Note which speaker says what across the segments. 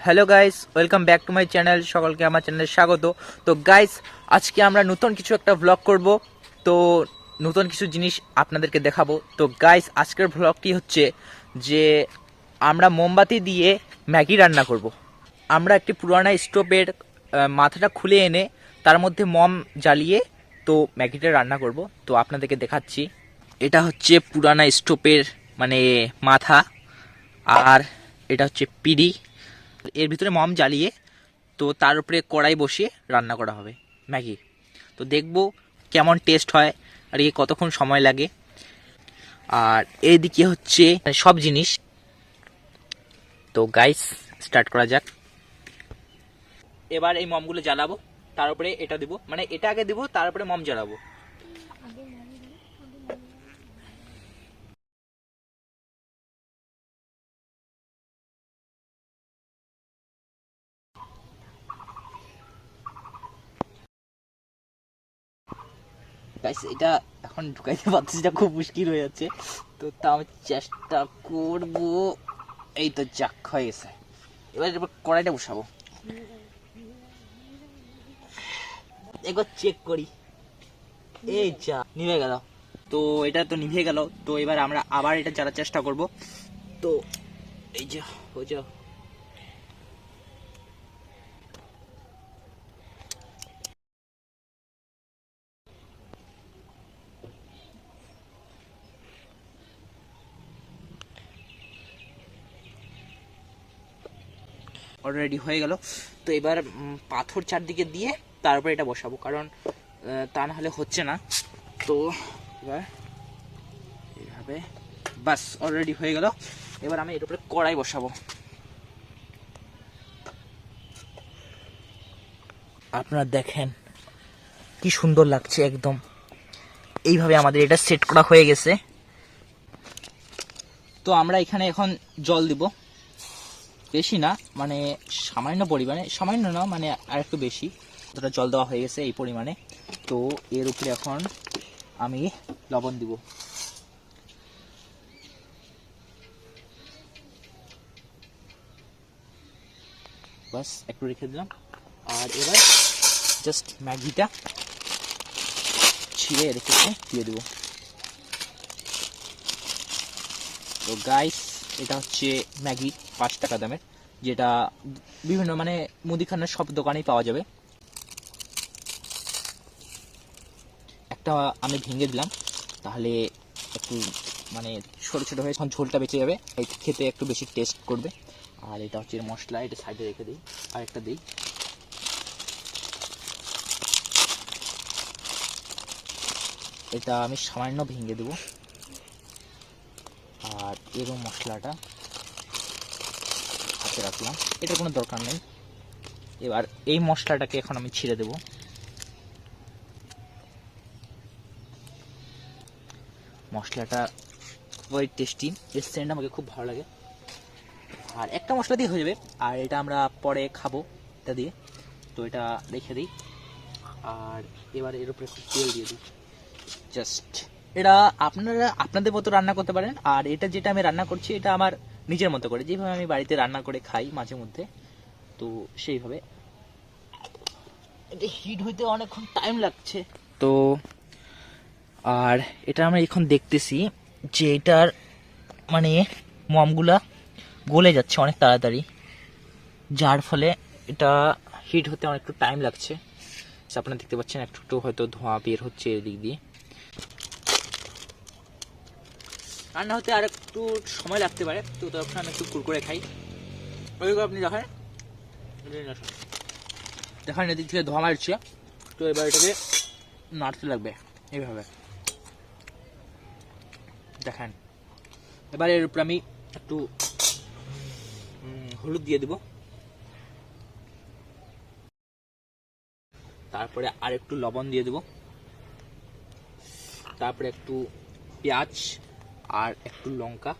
Speaker 1: Hello guys welcome back to my channel সকলকে আমার চ্যানেলে স্বাগত। তো গাইস আজকে আমরা নতুন কিছু একটা ভ্লগ করব। তো, নতুন কিছু জিনিস আপনাদেরকে দেখাবো। তো গাইস আজকের ভ্লগটি হচ্ছে যে আমরা মোমবাতি দিয়ে ম্যাগি রান্না করব। আমরা একটি পুরানা স্টোভের মাথাটা খুলে এনে তার মধ্যে মম জ্বালিয়ে তো ম্যাগিটা রান্না করব। তো, আপনাদেরকে দেখাচ্ছি। এটা হচ্ছে পুরানা স্টোভের মানে মাথা, আর এটা হচ্ছে পিডি। এর ভিতরে মম জ্বালিয়ে তো তার উপরে কড়াই বসিয়ে রান্না করা হবে। ম্যাগি। তো দেখব কেমন টেস্ট হয় আর এ কতক্ষণ সময় লাগে। আর এইদিকে হচ্ছে সব জিনিস। তো গাইস স্টার্ট করা যাক। এবার এই মমগুলো জ্বালাবো, তার উপরে এটা দিব। মানে এটা আগে দিব, তার উপরে মম জ্বালাবো। গাইস এটা এখন ঢুকাইতে পারতেছি না, খুব মুশকিল হয়ে যাচ্ছে। তো তা আমি চেষ্টা করব। এই তো যাক, হয়ে গেছে। এবার এবার কড়াইটা বসাবো। একবার চেক করি। এই যা, নিভে গেল। তো এটা তো নিভে গেল। তো এবার আমরা আবার এটা জ্বালার চেষ্টা করব। তো এই যে ওই যে। অলরেডি হয়ে গেল। তো এবার পাথর চারদিকে দিয়ে তারপরে এটা বসাবো। কারণ তা না হলে হচ্ছে না। তো এবার এইভাবে বাস অলরেডি হয়ে গেল। এবার আমি এর উপরে কড়াই বসাবো। আপনারা দেখেন, কি সুন্দর লাগছে একদম। এইভাবে আমাদের এটা সেট করা হয়ে গেছে। তো আমরা এখানে এখন জল দিব। বেশি না মানে সামান্য পরিমাণে, সামান্য না মানে আর একটু বেশি। যতটা জল দেওয়া হয়ে গেছে এই পরিমাণে। তো এর উপরে এখন আমি লবণ দিব। বাস একটু রেখে দিলাম। আর এবার জাস্ট ম্যাগিটা ছিঁড়ে রেখেছে দিয়ে দেবো। তো গাইস এটা হচ্ছে ম্যাগি পাঁচ টাকা দামের, যেটা বিভিন্ন মানে মুদিখানার সব দোকানেই পাওয়া যাবে। একটা আমি ভেঙে দিলাম, তাহলে একটু মানে ছোটো ছোটো হয়ে যখন ঝোলটা বেঁচে যাবে খেতে একটু বেশি টেস্ট করবে। আর এটা হচ্ছে মশলা, এটা সাইডে রেখে দিই আর একটা দিই। এটা আমি সামান্য ভেঙে দেবো। আর এরও মশলাটা হাতে রাখলাম। এটা কোনো দরকার নেই। এবার এই মশলাটাকে এখন আমি ছিঁড়ে দেব। মশলাটা খুবই টেস্টি এর সেন্ট আমাকে খুব ভালো লাগে। আর একটা মশলা দিয়ে হয়ে যাবে। আর এটা আমরা পরে খাব এটা দিয়ে। তো এটা রেখে দিই। আর এবার এর উপরে একটু তেল দিয়ে দিই। জাস্ট এটা আপনারা, আপনাদের মতো রান্না করতে পারেন, আর এটা যেটা আমি রান্না করছি, এটা আমার নিজের মতো করে। যেভাবে আমি বাড়িতে রান্না করে খাই মাঝে মধ্যে, তো সেইভাবে। এটা হিট হইতে অনেকক্ষণ টাইম লাগছে। তো, আর এটা আমরা এখন দেখতেছি যে এটার মানে মমগুলা গলে যাচ্ছে অনেক তাড়াতাড়ি। যার ফলে এটা হিট হতে অনেকটু টাইম লাগছে। আপনারা দেখতে পাচ্ছেন একটু হয়তো ধোঁয়া বের হচ্ছে এদিক দিয়ে। রান্না হতে আর একটু সময় লাগতে পারে, তো তখন আমি একটু কুরকুরে খাই। ওইগুলো আপনি দেখেন দেখেন এদিক থেকে ধোঁয়া মারছে, তো এবার এটাকে নাড়তে লাগবে, এইভাবে। দেখেন, এবার এর উপরে আমি একটু হলুদ দিয়ে দেবো। তারপরে আর একটু লবণ দিয়ে দেবো। তারপরে একটু পেঁয়াজ আর একটু লঙ্কা।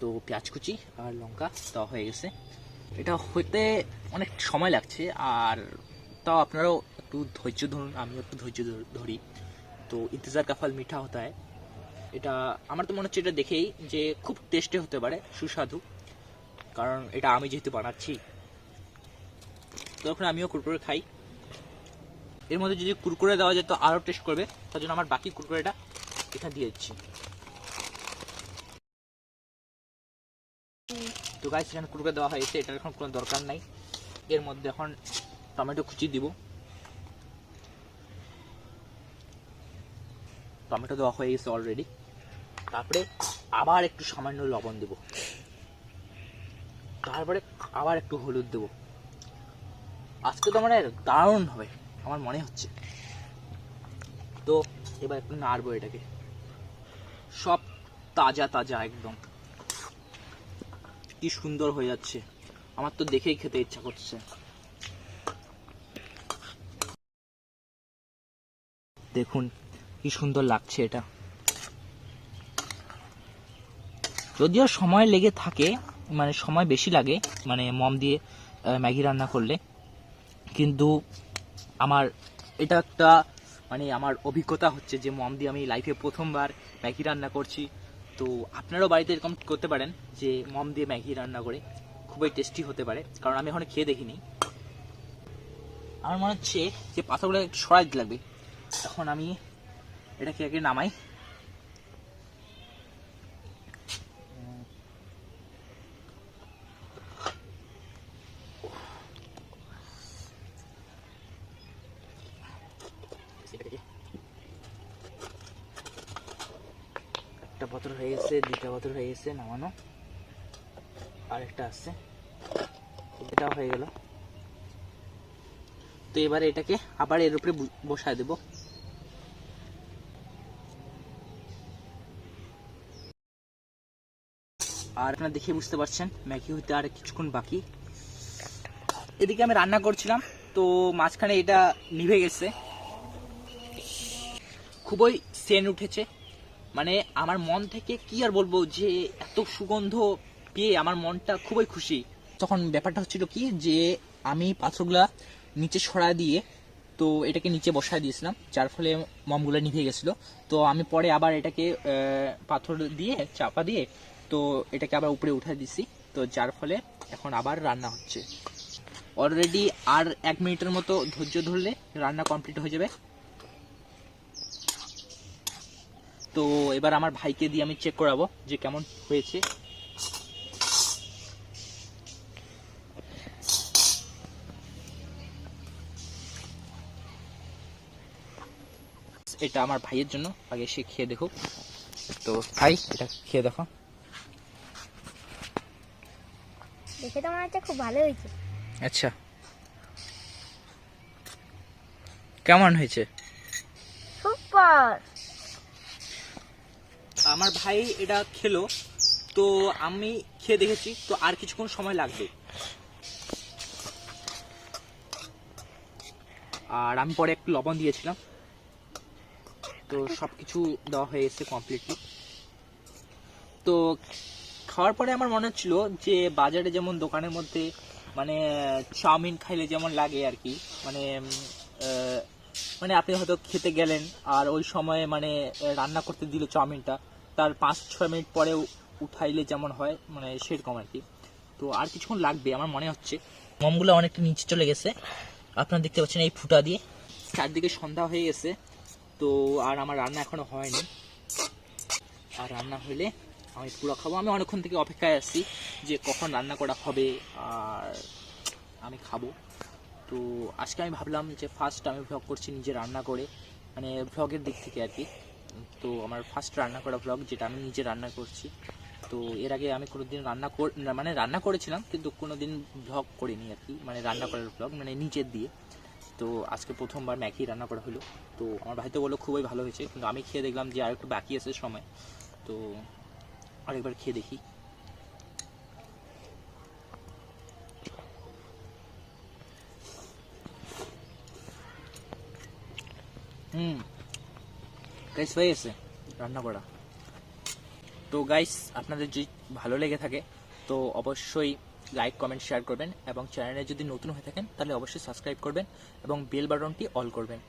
Speaker 1: তো পেঁয়াজ কুচি আর লঙ্কা দেওয়া হয়ে গেছে। এটা হতে অনেক সময় লাগছে আর তাও আপনারাও একটু ধৈর্য ধরুন, আমিও একটু ধৈর্য ধরি। তো ইন্তজার কাফাল মিঠা হতে হয়। এটা আমার তো মনে হচ্ছে এটা দেখেই যে খুব টেস্টে হতে পারে, সুস্বাদু। কারণ এটা আমি যেহেতু বানাচ্ছি তখন আমিও কুরকুরে খাই। এর মধ্যে যদি কুরকুরে দেওয়া যেত আরও টেস্ট করবে। তার জন্য আমার বাকি কুরকুরেটা এখানে দিয়ে দিচ্ছি তো গাছ এখানে কুরকুরে দেওয়া হয়েছে, এটার এখন কোনো দরকার নাই। এর মধ্যে এখন টমেটো কুচি দিব। টমেটো দেওয়া হয়ে গেছে অলরেডি তারপরে আবার একটু সামান্য লবণ দেব। তারপরে আবার একটু হলুদ দেব। আজকে তো মানে দারুণ হবে, আমার মনে হচ্ছে। তো এবার একটু নাড়বো এটাকে। সব তাজা তাজা একদম। কি সুন্দর হয়ে যাচ্ছে। আমার তো দেখেই খেতে ইচ্ছা করছে। দেখুন, কি সুন্দর লাগছে এটা। যদিও সময় লেগে থাকে মানে সময় বেশি লাগে মানে মম দিয়ে ম্যাগি রান্না করলে, কিন্তু আমার এটা একটা মানে আমার অভিজ্ঞতা হচ্ছে যে মম দিয়ে আমি লাইফে প্রথমবার ম্যাগি রান্না করছি। তো আপনারাও বাড়িতে এরকম করতে পারেন যে মম দিয়ে ম্যাগি রান্না করে খুবই টেস্টি হতে পারে, কারণ আমি এখন খেয়ে দেখিনি। আমার মনে হচ্ছে যে পাথরগুলো সরাই লাগবে। এখন আমি এটাকে আগে নামাই একটা পাথর হয়ে গেছে, দুইটা পাথর হয়ে গেছে, নামানো। আরেকটা আসছে। এটাও হয়ে গেল। তো এবারে এটাকে আবার এর উপরে বসায় দেব। আর আপনারা দেখে বুঝতে পারছেন, ম্যাগি হইতে আর কিছুক্ষণ বাকি। এদিকে আমি রান্না করছিলাম, তো মাঝখানে এটা নিভে গেছে। খুবই সেন উঠেছে। মানে আমার মন থেকে কি আর বলব যে এত সুগন্ধ পেয়ে আমার মনটা খুবই খুশি। তখন ব্যাপারটা হচ্ছিল কি যে আমি পাথরগুলা নিচে সরা দিয়ে, তো এটাকে নিচে বসায় দিয়েছিলাম, যার ফলে মমগুলো নিভে গেছিল। তো আমি পরে আবার এটাকে পাথর দিয়ে চাপা দিয়ে, তো এটাকে আবার উপরে উঠে দিছি। তো যার ফলে এখন আবার রান্না হচ্ছে। অলরেডি আর এক মিনিটের মতো ধৈর্য ধরলে রান্না কমপ্লিট হয়ে যাবে। তো এবার আমার ভাইকে দিয়ে আমি চেক করাবো যে কেমন হয়েছে। এটা আমার ভাইয়ের জন্য। আগে সে খেয়ে দেখো তো ভাই এটা খেয়ে দেখো।
Speaker 2: দেখে তো মনে হচ্ছে খুব ভালো হয়েছে।
Speaker 1: আচ্ছা। কেমন হয়েছে?
Speaker 2: সুপার।
Speaker 1: আমার ভাই এটা খেলো, তো আমি খেয়ে দেখেছি, তো আর কিছুক্ষণ সময় লাগবে। আর আমি পরে একটু লবণ দিয়েছিলাম। তো সব কিছু দেওয়া হয়ে গেছে কমপ্লিটলি তো খাওয়ার পরে আমার মনে হচ্ছিল যে, বাজারে যেমন দোকানের মধ্যে মানে চাউমিন খাইলে যেমন লাগে আর কি মানে মানে আপনি হয়তো খেতে গেলেন, আর ওই সময়ে মানে রান্না করতে দিল চাউমিনটা। তার পাঁচ, ছয় মিনিট পরে উঠাইলে যেমন হয় মানে সেরকম আর কি। তো আর কিছুক্ষণ লাগবে, আমার মনে হচ্ছে। মমগুলো অনেকটা নিচে চলে গেছে। আপনারা দেখতে পাচ্ছেন এই ফুটা দিয়ে। চারদিকে সন্ধ্যা হয়ে গেছে। তো আর আমার রান্না এখনও হয়নি। আর রান্না হলে আমি পুরো খাব। আমি অনেকক্ষণ থেকে অপেক্ষায় আছি যে কখন রান্না করা হবে, আর আমি খাব। তো আজকে আমি ভাবলাম যে ফার্স্ট আমি ভ্লগ করছি নিজে রান্না করে মানে ভ্লগের দিক থেকে আর কি। তো আমার ফার্স্ট রান্না করা ভ্লগ যেটা আমি নিজে রান্না করছি। তো এর আগে আমি কোনোদিন রান্না কর মানে রান্না করেছিলাম, কিন্তু কোনো দিন ভ্লগ করিনি আর কি মানে রান্না করার ভ্লগ মানে নিজের দিয়ে। তো আজকে প্রথমবার ম্যাগি রান্না করা হলো। তো আমার ভাই তো বলল খুবই ভালো হয়েছে, কিন্তু আমি খেয়ে দেখলাম যে আর একটু বাকি আছে সময়। তো আরেকবার খেয়ে দেখি। হুম। গাইস হয়ে গেছে। রান্না করা। তো গাইস আপনাদের যদি ভালো লেগে থাকে, তো অবশ্যই লাইক কমেন্ট শেয়ার করবেন এবং চ্যানেলে যদি নতুন হয়ে থাকেন, তাহলে অবশ্যই সাবস্ক্রাইব করবেন এবং বেল বাটনটি অল করবেন।